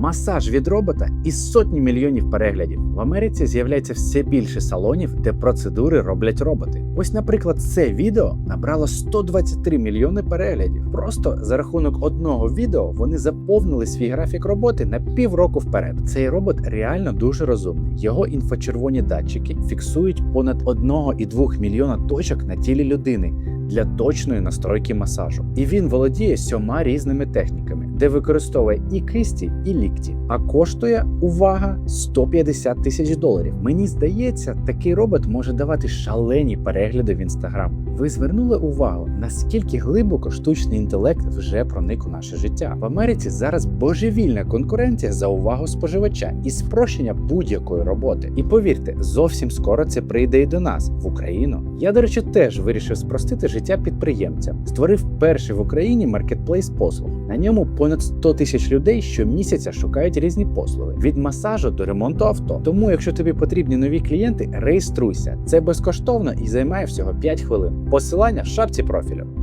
масаж від робота і сотні мільйонів переглядів. В Америці з'являється все більше салонів, де процедури роблять роботи. Ось, наприклад, це відео набрало 123 мільйони переглядів. Просто за рахунок одного відео вони заповнили свій графік роботи на півроку вперед. Цей робот реально дуже розумний. Його інфочервоні датчики фіксують понад 1,2 мільйона точок на тілі людини для точної настройки масажу. І він володіє сьома різними техніками, де використовує і кисті, і лікті. А коштує увага 150 тисяч доларів. Мені здається, такий робот може давати шалені перегляди в інстаграм. Ви звернули увагу, наскільки глибоко штучний інтелект вже проник у наше життя. В Америці зараз божевільна конкуренція за увагу споживача і спрощення будь-якої роботи. І повірте, зовсім скоро це прийде і до нас в Україну. Я, до речі, теж вирішив спростити життя підприємцям. Створив перший в Україні маркетплейс послуг. На ньому понад 100 тисяч людей щомісяця шукають різні послуги від масажу до ремонту авто. Тому, якщо тобі потрібні нові клієнти, реєструйся. Це безкоштовно і займає всього 5 хвилин. Посилання в шапці профілю.